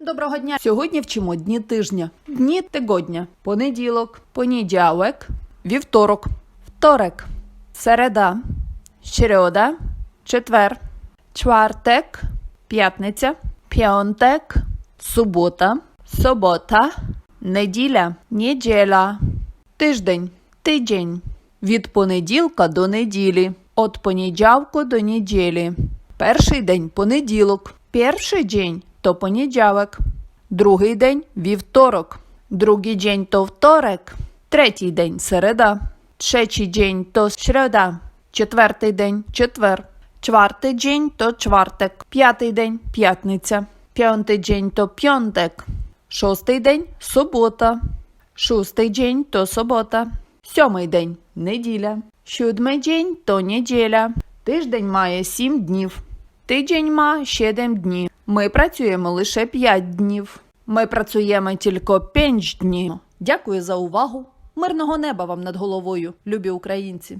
Доброго дня! Сьогодні вчимо дні тижня. Дні тижня. Понеділок, понеділок, вівторок, вторик, середа, середа, четвер, чвартек, п'ятниця, п'ятник, субота, субота, неділя, неділя, тиждень, тиждень. Від понеділка до неділі. От понеділку до неділі. Перший день понеділок. Перший день то понеділок. Другий день вівторок. Другий день то вторик. Третій день середа. Третій день то середа. Четвертий день четвер. Чвертий день то чвартик. П'ятий день п'ятниця. П'ятий день то п'ятик. Шостий день субота. Шостий день то субота. Сьомий день неділя. Сьомий день то неділя. Тиждень має сім днів. Тиждень має сім днів. Ми працюємо лише п'ять днів. Ми працюємо тільки п'ять днів. Дякую за увагу. Мирного неба вам над головою, любі українці.